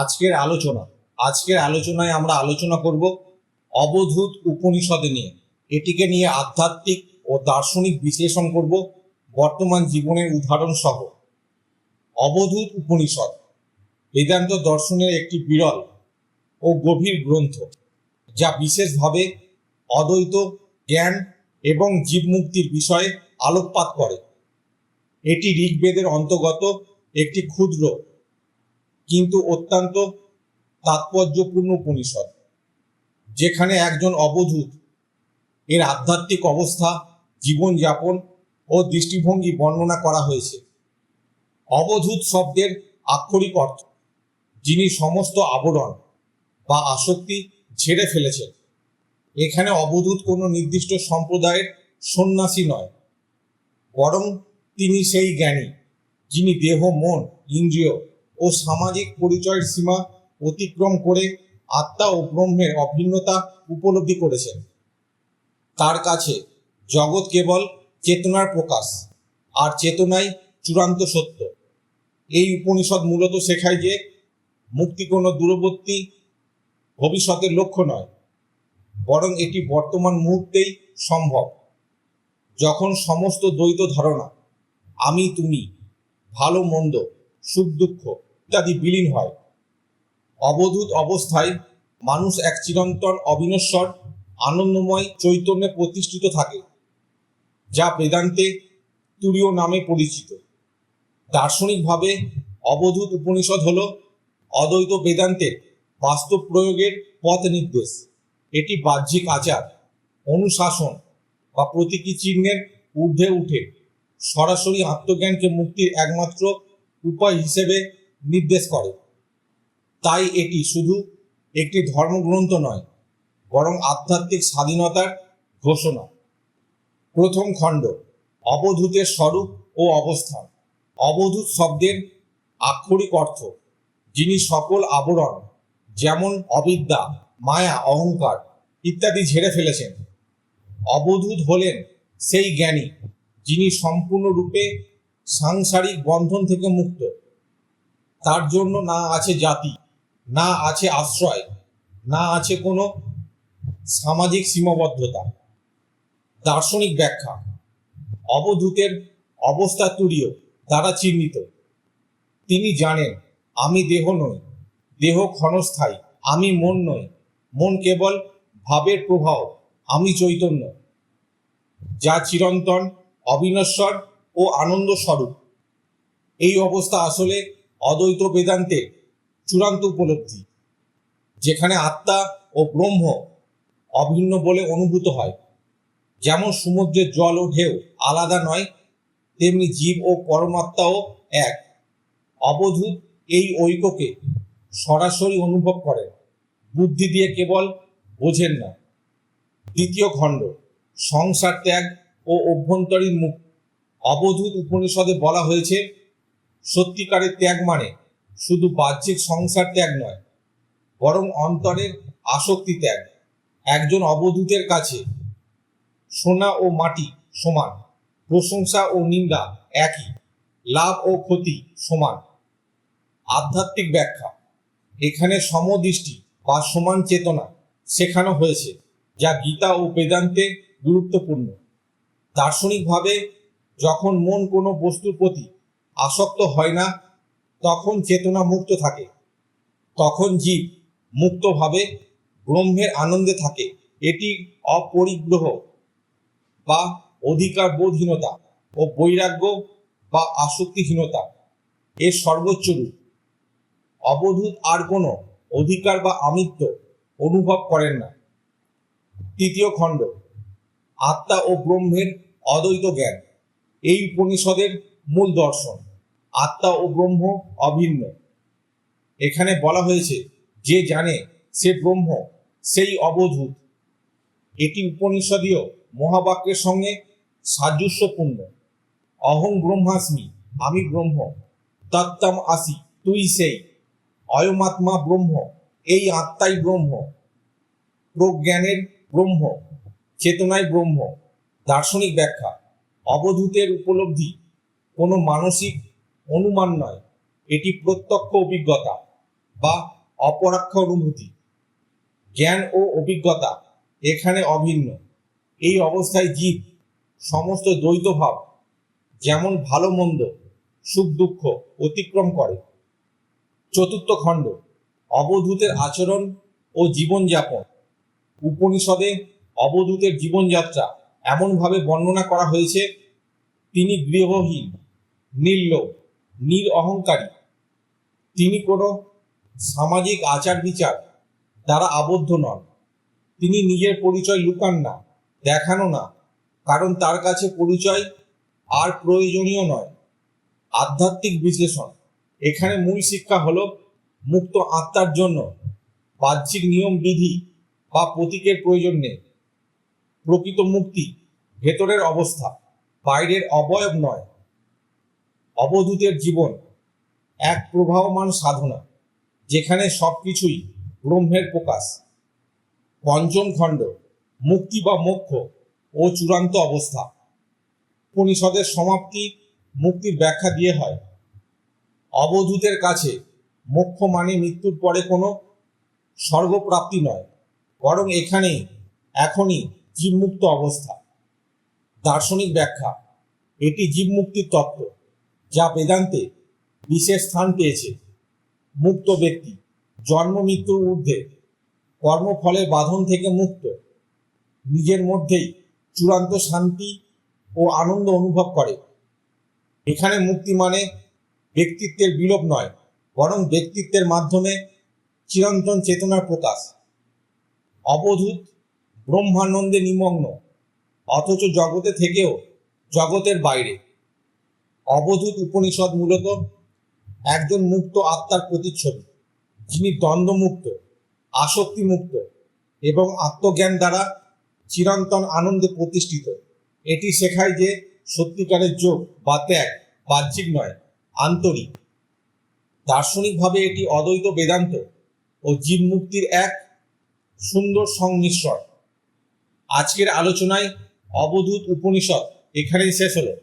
আজকের আলোচনা, আজকের আলোচনায় আমরা আলোচনা করব অবধূত উপনিষদে নিয়ে। এটিকে নিয়ে আধ্যাত্মিক ও দার্শনিক বিশ্লেষণ করব বর্তমান জীবনের উদাহরণ সহ। অবধূত উপনিষদ, বেদান্ত দর্শনের একটি বিরল ও গভীর গ্রন্থ, যা বিশেষভাবে অদ্বৈত জ্ঞান এবং জীবমুক্তির বিষয়ে আলোকপাত করে। এটি ঋগ্বেদের অন্তর্গত একটি ক্ষুদ্র কিন্তু অত্যন্ত তাৎপর্যপূর্ণ উপনিষদ, যেখানে একজন অবধূত এর আধ্যাত্মিক অবস্থা, জীবনযাপন ও দৃষ্টিভঙ্গি বর্ণনা করা হয়েছে। অবধূত শব্দের আক্ষরিক অর্থ, যিনি সমস্ত আবরণ বা আসক্তি ঝেড়ে ফেলেছেন। এখানে অবধূত কোনো নির্দিষ্ট সম্প্রদায়ের সন্ন্যাসী নয়, বরং তিনি সেই জ্ঞানী, যিনি দেহ, মন, ইন্দ্রিয় ও সামাজিক পরিচয়ের সীমা অতিক্রম করে আত্মা ও ব্রহ্মের অভিন্নতা উপলব্ধি করেছেন। তার কাছে জগৎ কেবল চেতনার প্রকাশ, আর চেতনাই চূড়ান্ত সত্য। এই উপনিষদ মূলত শেখায় যে মুক্তি কোনো দূরবর্তী ভবিষ্যতের লক্ষ্য নয়, বরং এটি বর্তমান মুহূর্তেই সম্ভব। যখন সমস্ত দ্বৈত ধারণা, আমি তুমি, ভালো মন্দ, সুখ দুঃখ ইত্যাদি বিলীন হয়। অবধূত অবস্থায় মানুষ এক চিরন্তন অবিনশ্বর, আনন্দময় চৈতন্যে প্রতিষ্ঠিত থাকে, যা বেদান্তে তুরীয় নামে পরিচিত। দার্শনিকভাবে অবধূত উপনিষদ হল অদ্বৈত বেদান্তের বাস্তব প্রয়োগের পথ নির্দেশ। এটি বাহ্যিক আচার, অনুশাসন বা প্রতীকী চিহ্নের ঊর্ধ্বে উঠে সরাসরি আত্মজ্ঞানকে মুক্তির একমাত্র উপায় হিসেবে নির্দেশ করে। তাই এটি শুধু একটি ধর্মগ্রন্থ নয়, বরং আধ্যাত্মিক স্বাধীনতার ঘোষণা। প্রথম খণ্ড, অবধূতের স্বরূপ ও অবস্থান। অবধূত শব্দের আক্ষরিক অর্থ, যিনি সকল আবরণ, যেমন অবিদ্যা, মায়া, অহংকার ইত্যাদি ঝেড়ে ফেলেছেন। অবধূত হলেন সেই জ্ঞানী, যিনি সম্পূর্ণরূপে সাংসারিক বন্ধন থেকে মুক্ত। তার জন্য না আছে জাতি, না আছে আশ্রয়, না আছে কোনো সামাজিক সীমাবদ্ধতা, দার্শনিক ব্যাখ্যা, অবধূতের অবস্থা তুরীয় দ্বারা চিহ্নিত। তিনি জানেন, আমি দেহ নই, দেহ ক্ষণস্থায়ী, আমি মন নই, মন কেবল ভাবের প্রভাব, আমি চৈতন্য, যা চিরন্তন, অবিনশ্বর ও আনন্দ স্বরূপ এই অবস্থা আসলে অদ্বৈত বেদান্তের চূড়ান্ত উপলব্ধি, যেখানে আত্মা ও ব্রহ্ম অভিন্ন বলে অনুভূত হয়। যেমন সমুদ্রের জল ও ঢেউ আলাদা নয়, তেমনি জীব ও পরমাত্মাও এক। অবধূত এই ঐক্যকে সরাসরি অনুভব করেন, বুদ্ধি দিয়ে কেবল বোঝেন না। দ্বিতীয় খণ্ড, সংসার ত্যাগ ও অভ্যন্তরীণ মুখ অবধূত উপনিষদে বলা হয়েছে সত্যিকারের ত্যাগ মানে শুধু বাহ্যিক সংসার ত্যাগ নয়, বরং অন্তরের আসক্তি ত্যাগ। একজন অবধূতের কাছে সোনা ও মাটি সমান, প্রশংসা ও নিন্দা একই, লাভ ও ক্ষতি সমান। আধ্যাত্মিক ব্যাখ্যা, এখানে সমদৃষ্টি বা সমান চেতনা শেখানো হয়েছে, যা গীতা ও বেদান্তে গুরুত্বপূর্ণ। দার্শনিকভাবে যখন মন কোনো বস্তুর প্রতি আসক্ত হয় না, তখন চেতনা মুক্ত থাকে। তখন জীব মুক্তভাবে ব্রহ্মের আনন্দে থাকে। এটি অপরিগ্রহ বা অধিকার বোধহীনতা ও বৈরাগ্য বা আসক্তিহীনতা। এর সর্বোচ্চ রূপ। অবধূত আর কোনো অধিকার বা আমিত্ব অনুভব করেন না। তৃতীয় খণ্ড। আত্মা ও ব্রহ্মের অদ্বৈত জ্ঞান। এই উপনিষদের মূল দর্শন। আত্মা ও ব্রহ্ম অভিন্ন। এখানে বলা হয়েছে, যে জানে সে ব্রহ্ম, সেই অবধূত। এটি উপনিষদীয় মহাবাক্যের সঙ্গে সাদৃশ্যপূর্ণ। অহং ব্রহ্মাস্মি, আমি ব্রহ্ম তত্তম আসি, তুই সেই, অয়মাত্মা ব্রহ্ম, এই আত্মাই ব্রহ্ম। প্রজ্ঞানের ব্রহ্ম চেতনায় ব্রহ্ম, দার্শনিক ব্যাখ্যা। অবধূতের উপলব্ধি কোনো মানসিক অনুমান নয়, এটি প্রত্যক্ষ অভিজ্ঞতা বা অপরাক্ষ অনুভূতি। জ্ঞান ও অভিজ্ঞতা এখানে অভিন্ন। এই অবস্থায় জীব সমস্ত দ্বৈত ভাব, যেমন ভালো মন্দ, সুখ দুঃখ অতিক্রম করে। চতুর্থ খণ্ড, অবধূতের আচরণ ও জীবনযাপন। উপনিষদে অবধূতের জীবনযাত্রা এমনভাবে বর্ণনা করা হয়েছে, তিনি গৃহহীন, নির্লোভ নির অহংকারী তিনি কোনো সামাজিক আচার বিচার দ্বারা আবদ্ধ নন। তিনি নিজের পরিচয় লুকান না, দেখানো না, কারণ তার কাছে পরিচয় আর প্রয়োজনীয় নয়। আধ্যাত্মিক বিশ্লেষণ, এখানে মূল শিক্ষা হল মুক্ত আত্মার জন্য বাহ্যিক নিয়ম বিধি বা প্রতীকের প্রয়োজন নেই। প্রকৃত মুক্তি ভেতরের অবস্থা, বাইরের অবয়ব নয়। অবধূতের জীবন এক প্রবাহমান সাধনা, যেখানে সব কিছুই ব্রহ্মের প্রকাশ। পঞ্চম খণ্ড, মুক্তি বা মোক্ষ ও চূড়ান্ত অবস্থা। উপনিষদের সমাপ্তি মুক্তির ব্যাখ্যা দিয়ে হয়। অবধূতের কাছে মোক্ষ মানে মৃত্যুর পরে কোনো স্বর্গপ্রাপ্তি নয়, বরং এখানেই, এখনই জীবমুক্ত অবস্থা। দার্শনিক ব্যাখ্যা, এটি জীবমুক্তির তত্ত্ব। যা বেদান্তে বিশেষ স্থান পেয়েছে। মুক্ত ব্যক্তি, জন্ম মৃত্যুর ঊর্ধ্বে, কর্মফলে বাঁধন থেকে মুক্ত। নিজের মধ্যেই চূড়ান্ত শান্তি ও আনন্দ অনুভব করে। এখানে মুক্তি মানে ব্যক্তিত্বের বিলোপ নয়, বরং ব্যক্তিত্বের মাধ্যমে চিরন্তন চেতনার প্রকাশ। অবধূত ব্রহ্মানন্দে নিমগ্ন, অথচ জগতে থেকেও জগতের বাইরে। অবধূত উপনিষদ মূলত একজন মুক্ত আত্মার প্রতিচ্ছবি, যিনি দ্বন্দ্বমুক্ত, আসক্তিমুক্ত এবং আত্মজ্ঞান দ্বারা চিরন্তন আনন্দে প্রতিষ্ঠিত। এটি শেখায় যে সত্যিকারের যোগ বা ত্যাগ বাহ্যিক নয়, আন্তরিক। দার্শনিকভাবে এটি অদ্বৈত বেদান্ত ও জীব মুক্তির এক সুন্দর সংমিশ্রণ। আজকের আলোচনায় অবধূত উপনিষদ এখানেই শেষ হলো।